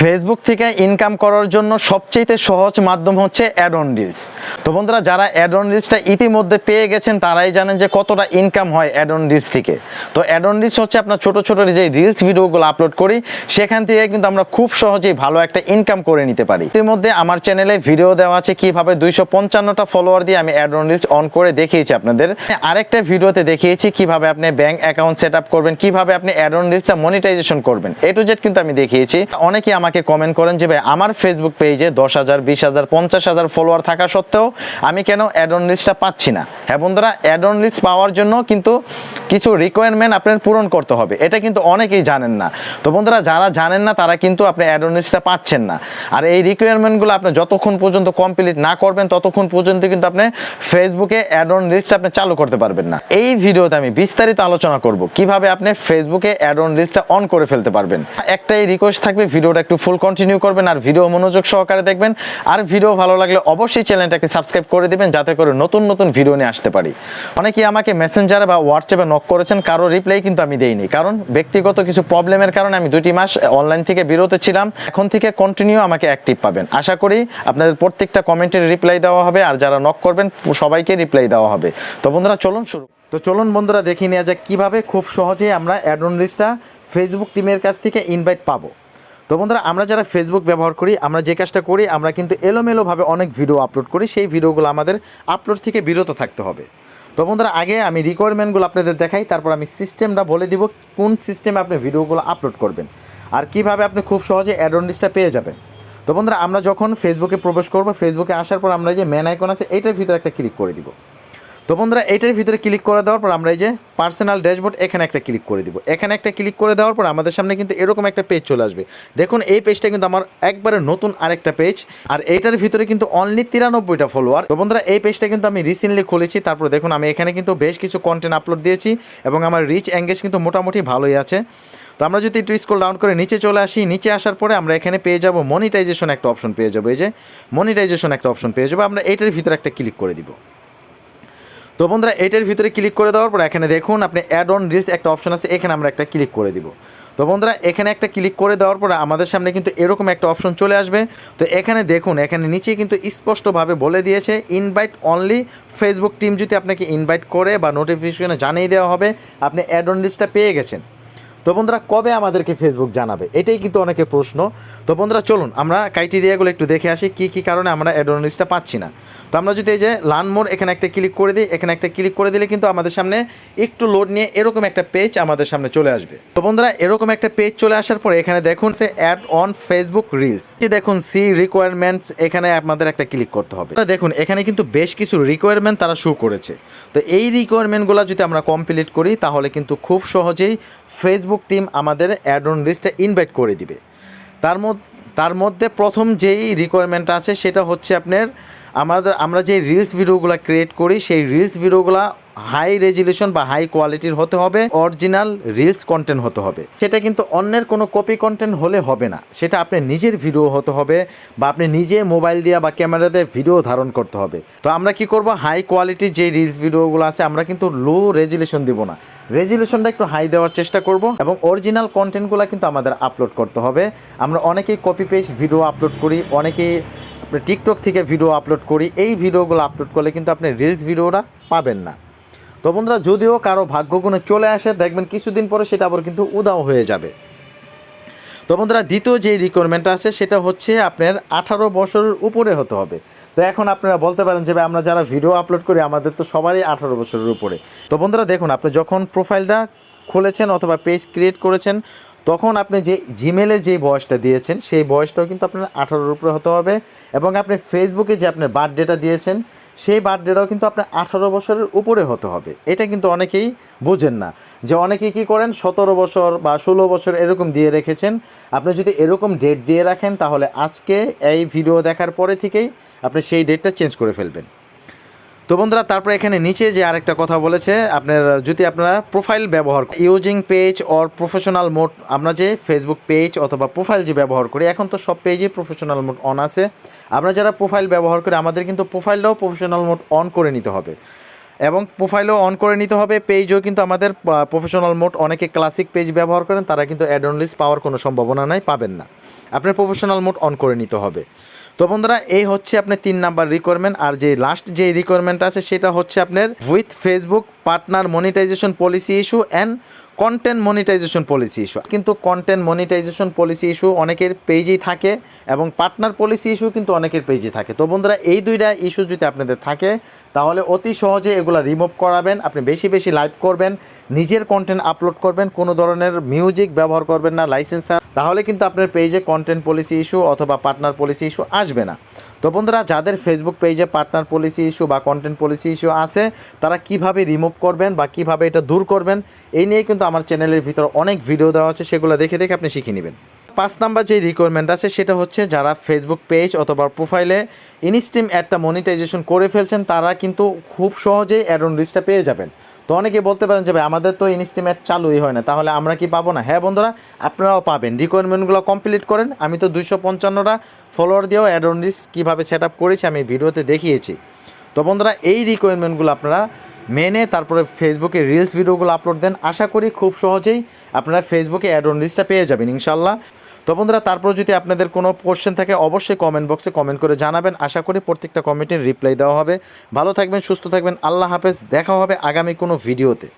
Facebook থেকে income করার জন্য সবচেয়ে সহজ মাধ্যম হচ্ছে অ্যাড অন রিলস তো বন্ধুরা, যারা অ্যাড অন রিলসটা ইতিমধ্যে পেয়ে গেছেন, তারাই জানেন যে কতটা ইনকাম হয় অ্যাড অন রিলস থেকে। তো অ্যাড অন রিলস হচ্ছে আপনার ছোট ছোট যে রিলস ভিডিওগুলো আপলোড করি, সেখান থেকে কিন্তু আমরা খুব সহজেই ভালো একটা ইনকাম করে নিতে পারি। এর মধ্যে আমার চ্যানেলে ভিডিও দেওয়া আছে কীভাবে দুইশো পঞ্চান্নটা ফলোয়ার দিয়ে আমি অ্যাড অন রিলস অন করে দেখিয়েছি আপনাদের। আরেকটা ভিডিওতে দেখিয়েছি কীভাবে আপনি ব্যাংক অ্যাকাউন্ট সেট করবেন, কীভাবে আপনি অ্যাড অন রিলসটা মনিটাইজেশন করবেন। এ টু জেড কিন্তু আমি দেখিয়েছি। অনেকে আমাকে কমেন্ট করেন যে, ভাই, আমার ফেসবুক পেজে দশ হাজার, বিশ হাজার, পঞ্চাশ হাজার ফলোয়ার থাকা সত্ত্বেও আমি কেন অ্যাড অন লিস্টটা পাচ্ছি না? হ্যাঁ বন্ধুরা অ্যাড অন লিস্ট পাওয়ার জন্য কিন্তু কিছু রিকোয়ারমেন্ট আপনার পূরণ করতে হবে। এটা কিন্তু অনেকেই জানেন না। তো বন্ধুরা, যারা জানেন না, তারা কিন্তু আপনি অ্যাড অন লিস্টটা পাচ্ছেন না। আর এই রিকোয়ারমেন্টগুলো আপনি যতক্ষণ পর্যন্ত কমপ্লিট না করবেন, ততক্ষণ পর্যন্ত কিন্তু আপনি ফেসবুকে অ্যাড অন লিস্ট আপনি চালু করতে পারবেন না। এই ভিডিওতে আমি বিস্তারিত আলোচনা করব। কীভাবে আপনি ফেসবুকে অ্যাড অন লিস্টটা অন করে ফেলতে পারবেন। একটাই রিকোয়েস্ট থাকবে, ভিডিওটা একটু ফুল কন্টিনিউ করবেন আর ভিডিও মনোযোগ সহকারে দেখবেন। আর ভিডিও ভালো লাগলে অবশ্যই চ্যানেলটাকে সাবস্ক্রাইব করে দেবেন, যাতে করে নতুন নতুন ভিডিও নিয়ে আসতে পারি। অনেকেই আমাকে মেসেঞ্জারে বা হোয়াটসঅ্যাপে নক করেছেন, কারও রিপ্লাই কিন্তু আমি দেইনি। কারণ ব্যক্তিগত কিছু প্রবলেমের কারণে আমি দুটি মাস অনলাইন থেকে বিরত ছিলাম। এখন থেকে কন্টিনিউ আমাকে অ্যাক্টিভ পাবেন। আশা করি আপনাদের প্রত্যেকটা কমেন্টের রিপ্লাই দেওয়া হবে, আর যারা নক করবেন, সবাইকে রিপ্লাই দেওয়া হবে। তো বন্ধুরা, চলুন শুরু। তো চলুন বন্ধুরা, দেখে নেওয়া যাক কীভাবে খুব সহজেই আমরা অ্যাডওন লিস্টটা ফেসবুক টিমের কাছ থেকে ইনভাইট পাবো। তো বন্ধুরা, আমরা যারা ফেসবুক ব্যবহার করি, আমরা যে কাজটা করি, আমরা কিন্তু এলোমেলোভাবে অনেক ভিডিও আপলোড করি। সেই ভিডিওগুলো আমাদের আপলোড থেকে বিরত থাকতে হবে। তো বন্ধুরা, আগে আমি রিকোয়ারমেন্টগুলো আপনাদের দেখাই, তারপর আমি সিস্টেমটা বলে দিব, কোন সিস্টেমে আপনি ভিডিওগুলো আপলোড করবেন আর কীভাবে আপনি খুব সহজে অ্যাড পেয়ে যাবেন। তো বন্ধুরা, আমরা যখন ফেসবুকে প্রবেশ করব ফেসবুকে আসার পর আমরা যে ম্যান আইকন আছে, এইটার ভিতরে একটা ক্লিক করে দিব। তো বন্ধুরা, এইটার ভিতরে ক্লিক করে দেওয়ার পর আমরা এই যে পার্সোনাল ড্যাশবোর্ড এখানে একটা ক্লিক করে দিব। এখানে একটা ক্লিক করে দেওয়ার পর আমাদের সামনে কিন্তু এরকম একটা পেজ চলে আসবে। দেখুন, এই পেজটা কিন্তু আমার একবারে নতুন আরেকটা পেজ আর এইটার ভিতরে কিন্তু অনলি তিরানব্বইটা ফলোয়ার তো বন্ধুরা, এই পেজটা কিন্তু আমি রিসেন্টলি খুলেছি। তারপর দেখুন, আমি এখানে কিন্তু বেশ কিছু কন্টেন্ট আপলোড দিয়েছি এবং আমার রিচ এঙ্গেজ কিন্তু মোটামুটি ভালোই আছে। তো আমরা যদি একটু স্কুল ডাউন করে নিচে চলে আসি, নিচে আসার পরে আমরা এখানে পেয়ে যাব মনিটাইজেশন একটা অপশন পেয়ে যাব। এই যে মনিটাইজেশন একটা অপশন পেয়ে যাব। আমরা এইটার ভিতরে একটা ক্লিক করে দিব। তো বন্ধুরা, এটার ভিতরে ক্লিক করে দেওয়ার পর এখানে দেখুন আপনি অ্যাড অন রিলস একটা অপশন আছে, এখানে আমরা একটা ক্লিক করে দিব। তো বন্ধুরা, এখানে একটা ক্লিক করে দেওয়ার পর আমাদের সামনে কিন্তু এরকম একটা অপশন চলে আসবে। তো এখানে দেখুন, এখানে নিচে কিন্তু স্পষ্টভাবে বলে দিয়েছে ইনভাইট অনলি ফেসবুক টিম যদি আপনাকে ইনভাইট করে বা নোটিফিকেশনে জানিয়ে দেওয়া হবে, আপনি অ্যাড অন লিস্টটা পেয়ে গেছেন। তো বন্ধুরা, কবে আমাদেরকে ফেসবুক জানাবে? এটাই কিন্তু অনেকের প্রশ্ন। তো বন্ধুরা, চলুন, আমরা ক্রাইটেরিয়াগুলো একটু দেখে আসি, কী কী কারণে আমরা অ্যাড পাচ্ছি না। তো আমরা যদি এই যে লার্ন মোর এখানে একটা ক্লিক করে দিই, এখানে একটা ক্লিক করে দিলে কিন্তু আমাদের সামনে একটু লোড নিয়ে এরকম একটা পেজ আমাদের সামনে চলে আসবে। তো বন্ধুরা, এরকম একটা পেজ চলে আসার পরে এখানে দেখুন, সে অ্যাড অন ফেসবুক রিলস দেখুন সি রিকোয়ারমেন্টস এখানে আমাদের একটা ক্লিক করতে হবে। দেখুন, এখানে কিন্তু বেশ কিছু রিকোয়ারমেন্ট তারা শু করেছে। তো এই রিকোয়ারমেন্টগুলো যদি আমরা কমপ্লিট করি, তাহলে কিন্তু খুব সহজেই ফেসবুক টিম আমাদের অ্যাড অন লিস্টে ইনভাইট করে দিবে। তার মধ্যে তার মধ্যে প্রথম যেই রিকোয়ারমেন্ট আছে সেটা হচ্ছে আপনার আমাদের, আমরা যে রিলস ভিডিওগুলো ক্রিয়েট করি, সেই রিলস ভিডিওগুলো হাই রেজুলেশন বা হাই কোয়ালিটির হতে হবে অরিজিনাল রিলস কন্টেন্ট হতে হবে। সেটা কিন্তু অন্যের কোনো কপি কন্টেন্ট হলে হবে না। সেটা আপনার নিজের ভিডিও হতে হবে বা আপনি নিজে মোবাইল দিয়ে বা ক্যামেরা দিয়ে ভিডিও ধারণ করতে হবে। তো আমরা কি করব? হাই কোয়ালিটির যে রিলস ভিডিওগুলো আছে, আমরা কিন্তু লো রেজুলেশন দিব না। রেজুলেশনটা একটু হাই দেওয়ার চেষ্টা করব এবং অরিজিনাল কন্টেন্টগুলো কিন্তু আমাদের আপলোড করতে হবে। আমরা অনেকেই কপি পেস্ট ভিডিও আপলোড করি, অনেকেই টিকটক থেকে ভিডিও আপলোড করি। এই ভিডিওগুলো আপলোড করলে কিন্তু আপনি রিলস ভিডিওটা পাবেন না। তো বন্ধুরা, যদিও কারও ভাগ্যগুণে চলে আসে, দেখবেন কিছুদিন পরে সেটা আবার কিন্তু উদাও হয়ে যাবে। তো বন্ধুরা, দ্বিতীয় যে রিকোয়ারমেন্টটা আছে, সেটা হচ্ছে আপনার আঠারো বছরের উপরে হতে হবে। তো এখন আপনারা বলতে পারেন যে আমরা যারা ভিডিও আপলোড করি, আমাদের তো সবারই আঠারো বছরের উপরে। তো বন্ধুরা, দেখুন, আপনি যখন প্রোফাইলটা খুলেছেন অথবা পেজ ক্রিয়েট করেছেন, তখন আপনি যে জিমেলের যে বয়সটা দিয়েছেন, সেই বয়সটাও কিন্তু আপনার আঠারোর উপরে হতে হবে এবং আপনি ফেসবুকে যে আপনার বার্থডেটা দিয়েছেন, সেই বার্থডেটাও কিন্তু আপনার আঠারো বছরের উপরে হতে হবে। এটা কিন্তু অনেকেই বোঝেন না। যে অনেকেই কী করেন, সতেরো বছর বা ষোলো বছর এরকম দিয়ে রেখেছেন। আপনি যদি এরকম ডেট দিয়ে রাখেন, তাহলে আজকে এই ভিডিও দেখার পরে থেকেই আপনি সেই ডেটটা চেঞ্জ করে ফেলবেন। তো বন্ধুরা, তারপরে এখানে নিচে যে আরেকটা কথা বলেছে, আপনার যদি আপনারা প্রোফাইল ব্যবহার using page or professional mode আমরা যে ফেসবুক পেজ অথবা প্রোফাইল যে ব্যবহার করি, এখন তো সব পেজে প্রফেশনাল মোড অন আছে। আমরা যারা প্রোফাইল ব্যবহার করি, আমাদের কিন্তু প্রোফাইলটাও প্রফেশনাল মোড অন করে নিতে হবে। এবং প্রোফাইলও অন করে নিতে হবে পেজও কিন্তু আমাদের প্রফেশনাল মোড অনেকে ক্লাসিক পেজ ব্যবহার করেন, তারা কিন্তু অ্যাড অন লিস্ট পাওয়ার কোনো সম্ভাবনা নাই, পাবেন না। আপনার প্রফেশনাল মোড অন করে নিতে হবে। তো বন্ধুরা, এই হচ্ছে আপনার তিন নাম্বার রিকোয়ারমেন্ট আর যে লাস্ট যে রিকোয়ারমেন্ট আছে, সেটা হচ্ছে আপনার with Facebook partner monetisation policy issue and content monetisation policy issue. কিন্তু কন্টেন্ট মনিটাইজেশন পলিসি ইস্যু অনেকের পেজেই থাকে এবং পার্টনার পলিসি ইস্যু কিন্তু অনেকের পেজে থাকে। তো বন্ধুরা, এই দুইটা ইস্যু যদি আপনাদের থাকে, তাহলে অতি সহজে এগুলো রিমুভ করাবেন, আপনি বেশি বেশি লাইভ করবেন, নিজের কন্টেন্ট আপলোড করবেন, কোনো ধরনের মিউজিক ব্যবহার করবেন না, লাইসেন্স তাহলে কিন্তু আপনার পেজে কন্টেন্ট পলিসি ইস্যু অথবা পার্টনার পলিসি ইস্যু আসবে না। তো বন্ধুরা, যাদের ফেসবুক পেজে পার্টনার পলিসি ইস্যু বা কন্টেন্ট পলিসি ইস্যু আছে, তারা কীভাবে রিমুভ করবেন বা কীভাবে এটা দূর করবেন, এই নিয়ে কিন্তু আমার চ্যানেলের ভিতর অনেক ভিডিও দেওয়া আছে, সেগুলো দেখে দেখে আপনি শিখে নেবেন। পাঁচ নাম্বার যে রিকোয়ারমেন্ট আছে, সেটা হচ্ছে যারা ফেসবুক পেজ অথবা প্রোফাইলে ইনস্টিম অ্যাডটা মনিটাইজেশন করে ফেলছেন, তারা কিন্তু খুব সহজেই অ্যাডন রিচটা পেয়ে যাবেন। তো অনেকে বলতে পারেন যে ভাই, আমাদের তো ইনস্টিমেট চালুই হয় না। তাহলে আমরা কি পাবো না? হ্যাঁ বন্ধুরা, আপনারাও পাবেন। রিকোয়ারমেন্টগুলো কমপ্লিট করেন। আমি তো দুইশো পঞ্চান্নটা ফলোয়ার দিয়েও অ্যাডন রিচ কীভাবে সেট আপ করেছি আমি ভিডিওতে দেখিয়েছি। তো বন্ধুরা, এই রিকোয়ারমেন্টগুলো আপনারা মেনে তারপরে ফেসবুকে রিলস ভিডিওগুলো আপলোড দেন। আশা করি খুব সহজেই আপনারা ফেসবুকে অ্যাডন রিচটা পেয়ে যাবেন ইনশাল্লাহ তো বন্ধুরা তারপর যদি আপনাদের কোনো কোশ্চেন থাকে, অবশ্যই কমেন্ট বক্সে কমেন্ট করে জানাবেন। আশা করি প্রত্যেকটা কমেন্টের রিপ্লাই দেওয়া হবে। ভালো থাকবেন, সুস্থ থাকবেন। আল্লাহ হাফেজ। দেখা হবে আগামী কোনো ভিডিওতে